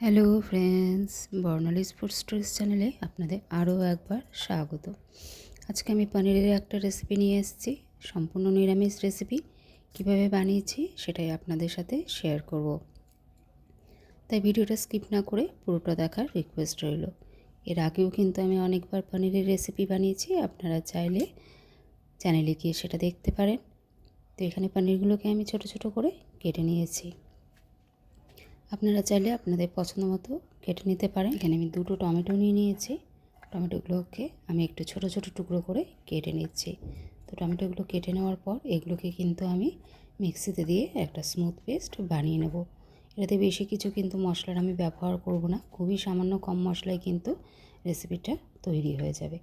Hello friends, Barnali sports stories চ্যানেলে আপনাদের আরও একবার স্বাগত। আজকে আমি পনিরের একটা রেসিপি নিয়ে এসেছি, সম্পূর্ণ নিরামিষ রেসিপি কীভাবে বানিয়েছি সেটাই আপনাদের সাথে শেয়ার করব। তাই ভিডিওটা স্কিপ না করে পুরোটা দেখার রিকোয়েস্ট রইল। এর আগেও কিন্তু আমি অনেকবার পনিরের রেসিপি বানিয়েছি, আপনারা চাইলে চ্যানেলে গিয়ে সেটা দেখতে পারেন। তো এখানে পনিরগুলোকে আমি ছোট ছোট করে কেটে নিয়েছি। আপনারা চাইলে আপনাদের পছন্দ মতো কেটে নিতে পারেন। এখানে আমি দুটো টমেটো নিয়ে নিয়েছি। টমেটোগুলোকে আমি একটু ছোট ছোট টুকরো করে কেটে নিচ্ছি। তো টমেটোগুলো কেটে নেওয়ার পর এগুলোকে কিন্তু আমি মিক্সিতে দিয়ে একটা স্মুথ পেস্ট বানিয়ে নেব। এটাতে বেশি কিছু কিন্তু মশলার আমি ব্যবহার করব না। খুবই সামান্য কম মশলায় কিন্তু রেসিপিটা তৈরি হয়ে যাবে।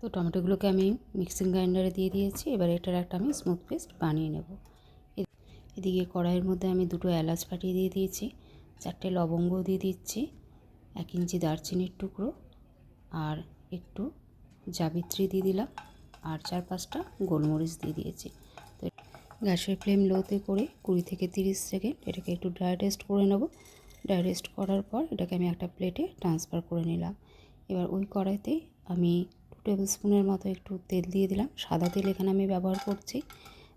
তো টমেটোগুলোকে আমি মিক্সিং গ্রাইন্ডারে দিয়ে দিয়েছি। এবার এটার একটা আমি স্মুথ পেস্ট বানিয়ে নেব। এদিকে কড়াইয়ের মধ্যে আমি দুটো এলাচ ফাটিয়ে দিয়ে দিয়েছি, চারটে লবঙ্গ দিয়ে দিচ্ছি, এক ইঞ্চি দারচিনির টুকরো আর একটু জাবিত্রি দিয়ে দিলাম আর চার পাঁচটা গোলমরিচ দিয়ে দিয়েছি। তো গ্যাসের ফ্লেম লোতে করে কুড়ি থেকে তিরিশ সেকেন্ড এটাকে একটু ড্রাই রেস্ট করে নেব। ড্রাই রেস্ট করার পর এটাকে আমি একটা প্লেটে ট্রান্সফার করে নিলাম। এবার ওই কড়াইতে আমি টু টেবিল স্পুনের মতো একটু তেল দিয়ে দিলাম। সাদা তেল এখানে আমি ব্যবহার করছি।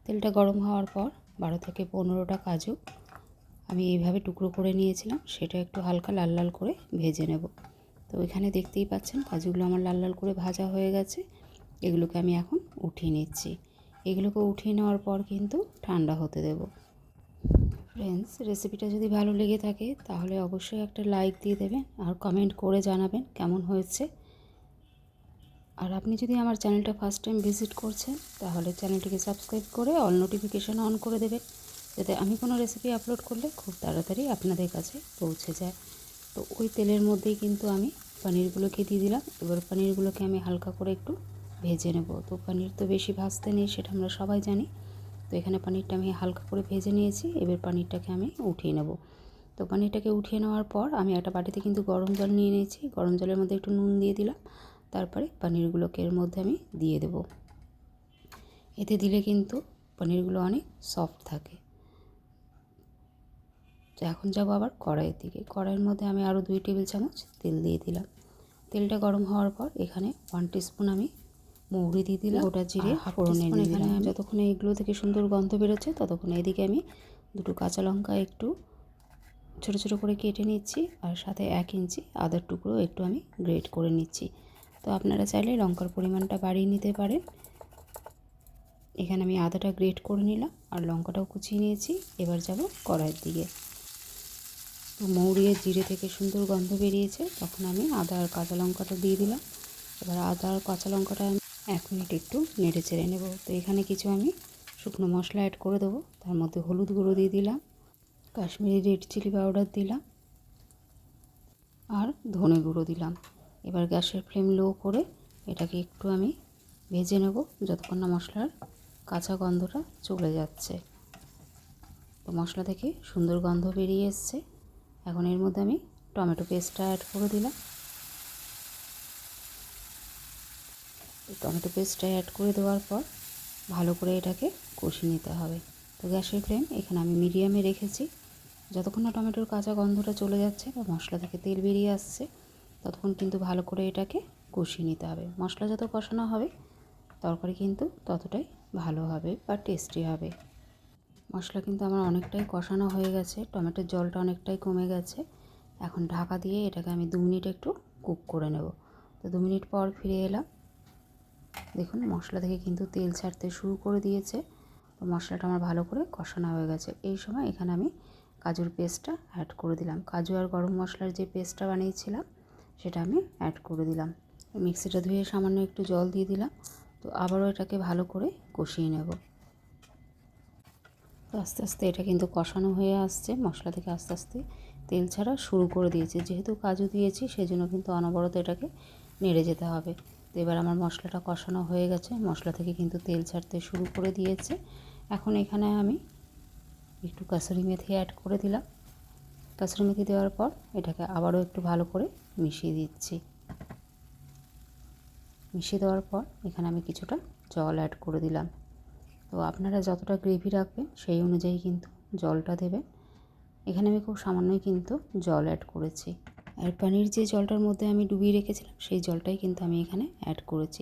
তেলটা গরম হওয়ার পর বারো থেকে পনেরোটা কাজু আমি এইভাবে টুকরো করে নিয়েছিলাম, সেটা একটু হালকা লাল লাল করে ভেজে নেব। তো এখানে দেখতেই পাচ্ছেন কাজুগুলো আমার লাল লাল করে ভাজা হয়ে গেছে, এগুলোকে আমি এখন উঠিয়ে নিচ্ছি। এগুলোকে উঠিয়ে নেওয়ার পর কিন্তু ঠান্ডা হতে দেব। ফ্রেন্ডস রেসিপিটা যদি ভালো লেগে থাকে, তাহলে অবশ্যই একটা লাইক দিয়ে দেবেন আর কমেন্ট করে জানাবেন কেমন হয়েছে। আর আপনি যদি আমার চ্যানেলটা ফার্স্ট টাইম ভিজিট করছেন, তাহলে চ্যানেলটিকে সাবস্ক্রাইব করে অল নোটিফিকেশান অন করে দেবেন, যাতে আমি কোনো রেসিপি আপলোড করলে খুব তাড়াতাড়ি আপনাদের কাছে পৌঁছে যায়। তো ওই তেলের মধ্যেই কিন্তু আমি পনিরগুলোকে দিয়ে দিলাম। এবার পনিরগুলোকে আমি হালকা করে একটু ভেজে নেব। তো পনির তো বেশি ভাজতে নেই, সেটা আমরা সবাই জানি। তো এখানে পনিরটা আমি হালকা করে ভেজে নিয়েছি। এবার পনিরটাকে আমি উঠিয়ে নেব। তো পনিরটাকে উঠিয়ে নেওয়ার পর আমি একটা বাটিতে কিন্তু গরম জল নিয়ে নিয়েছি। গরম জলের মধ্যে একটু নুন দিয়ে দিলাম। তারপরে পনিরগুলোকে এর মধ্যে আমি দিয়ে দেব। এতে দিলে কিন্তু পনিরগুলো অনেক সফট থাকে। তো এখন যাব আবার কড়াইয়ের দিকে। কড়াইয়ের মধ্যে আমি আরও দুই টেবিল চামচ তেল দিয়ে দিলাম। তেলটা গরম হওয়ার পর এখানে ওয়ান টিস্পুন আমি মৌরি দিয়ে দিলাম। ওটা জিরে ফোড়নে দিলাম। যতক্ষণে এগুলো থেকে সুন্দর গন্ধ বেরোচ্ছে ততক্ষণে এদিকে আমি দুটো কাঁচা লঙ্কা একটু ছোটো ছোটো করে কেটে নিচ্ছি। আর সাথে এক ইঞ্চি আদার টুকরো একটু আমি গ্রেট করে নিচ্ছি। তো আপনারা চাইলে লঙ্কার পরিমাণটা বাড়িয়ে নিতে পারেন। এখানে আমি আদাটা গ্রেট করে নিলাম আর লঙ্কাটাও কুচিয়ে নিয়েছি। এবার যাব কড়াইয়ের দিকে। তো মৌরিয়ে জিরে থেকে সুন্দর গন্ধ বেরিয়েছে, তখন আমি আদা আর কাঁচা লঙ্কাটা দিয়ে দিলাম। এবার আদা আর কাঁচা লঙ্কাটা আমি এক মিনিট একটু নেড়ে চেড়ে নেব। তো এখানে কিছু আমি শুকনো মশলা অ্যাড করে দেবো। তার মধ্যে হলুদ গুঁড়ো দিয়ে দিলাম, কাশ্মীরি রেড চিলি পাউডার দিলাম আর ধনে গুঁড়ো দিলাম। এবার গ্যাসের ফ্লেম লো করে এটাকে একটু আমি ভেজে নেব যতক্ষণ না মশলার কাঁচা গন্ধটা চলে যাচ্ছে। তো মশলা থেকে সুন্দর গন্ধ বেরিয়ে এসছে। এখন এর মধ্যে আমি টমেটো পেস্টটা অ্যাড করে দিলাম। টমেটো পেস্টটা অ্যাড করে দেওয়ার পর ভালো করে এটাকে কষিয়ে নিতে হবে। তো গ্যাসের ফ্লেম এখানে আমি মিডিয়ামে রেখেছি। যতক্ষণ না টমেটোর কাঁচা গন্ধটা চলে যাচ্ছে বা মশলা থেকে তেল বেরিয়ে আসছে ততক্ষণ কিন্তু ভালো করে এটাকে কষিয়ে নিতে হবে। মশলা যত কষানো হবে, তরকারি কিন্তু ততটাই ভালো হবে বা টেস্টি হবে। মশলা কিন্তু আমার অনেকটাই কষানো হয়ে গেছে, টমেটোর জলটা অনেকটাই কমে গেছে। এখন ঢাকা দিয়ে এটাকে আমি দু মিনিট একটু কুক করে নেব। তো দু মিনিট পর ফিরে এলাম। দেখুন, মশলা থেকে কিন্তু তেল ছাড়তে শুরু করে দিয়েছে। তো মশলাটা আমার ভালো করে কষানো হয়ে গেছে। এই সময় এখানে আমি কাজুর পেস্টটা অ্যাড করে দিলাম। কাজু আর গরম মশলার যে পেস্টটা বানিয়েছিলাম সেটা আমি অ্যাড করে দিলাম। মিক্সিটা ধুয়ে সামান্য একটু জল দিয়ে দিলাম। তো আবারও এটাকে ভালো করে কষিয়ে নেব। তো আস্তে আস্তে এটা কিন্তু কষানো হয়ে আসছে। মশলা থেকে আস্তে আস্তে তেল ছাড়া শুরু করে দিয়েছে। যেহেতু কাজু দিয়েছি, সেজন্য কিন্তু অনবরত এটাকে নেড়ে যেতে হবে। তো এবার আমার মশলাটা কষানো হয়ে গেছে। মশলা থেকে কিন্তু তেল ছাড়তে শুরু করে দিয়েছে। এখন এখানে আমি একটু কাসুরি মেথি অ্যাড করে দিলাম। কাসুরি মেথি দেওয়ার পর এটাকে আবারও একটু ভালো করে মিশিয়ে দিচ্ছি। মিশিয়ে দেওয়ার পর এখানে আমি কিছুটা জল অ্যাড করে দিলাম। তো আপনারা যতটা গ্রেভি রাখবেন সেই অনুযায়ী কিন্তু জলটা দেবেন। এখানে আমি খুব সামান্যই কিন্তু জল অ্যাড করেছি। আর পানির যে জলটার মধ্যে আমি ডুবিয়ে রেখেছিলাম সেই জলটাই কিন্তু আমি এখানে অ্যাড করেছি।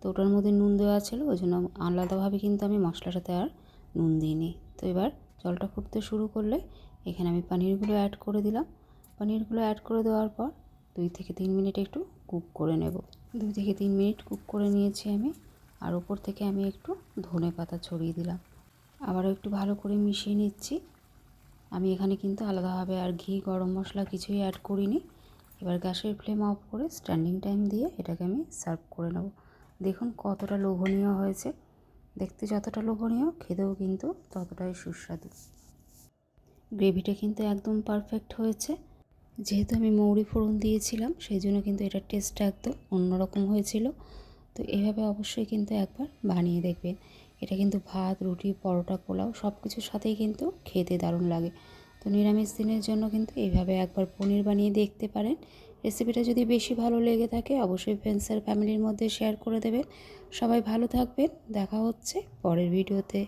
তো ওটার মধ্যে নুন দেওয়া ছিল, ওই জন্য আলাদাভাবে কিন্তু আমি মশলাটাতে আর নুন দিইনি। তো এবার জলটা ফুটতে শুরু করলে এখানে আমি পানিরগুলো অ্যাড করে দিলাম। পানিরগুলো অ্যাড করে দেওয়ার পর দুই থেকে তিন মিনিট একটু কুক করে নেব। দুই থেকে তিন মিনিট কুক করে নিয়েছি আমি, আর ওপর থেকে আমি একটু ধনে পাতা ছড়িয়ে দিলাম। আবারও একটু ভালো করে মিশিয়ে নিচ্ছি। আমি এখানে কিন্তু আলাদাভাবে আর ঘি, গরম মশলা কিছুই অ্যাড করিনি। এবার গ্যাসের ফ্লেম অফ করে স্ট্যান্ডিং টাইম দিয়ে এটাকে আমি সার্ভ করে নেব। দেখুন কতটা লোভনীয় হয়েছে। দেখতে যতটা লোভনীয়, খেতেও কিন্তু ততটাই সুস্বাদু। গ্রেভিটা কিন্তু একদম পারফেক্ট হয়েছে। যেহেতু আমি মৌরি ফোড়ন দিয়েছিলাম সেই জন্য কিন্তু এটার টেস্টটা একদম অন্যরকম হয়েছিল। তো এভাবে অবশ্যই কিন্তু একবার বানিয়ে দেখবেন। এটা কিন্তু ভাত, রুটি, পরোটা, পোলাও সব কিছুর সাথেই কিন্তু খেতে দারুণ লাগে। তো নিরামিষ দিনের জন্য কিন্তু এইভাবে একবার পনির বানিয়ে দেখতে পারেন। রেসিপিটা যদি বেশি ভালো লেগে থাকে, অবশ্যই ফ্রেন্ডস আর ফ্যামিলির মধ্যে শেয়ার করে দেবেন। সবাই ভালো থাকবেন। দেখা হচ্ছে পরের ভিডিওতে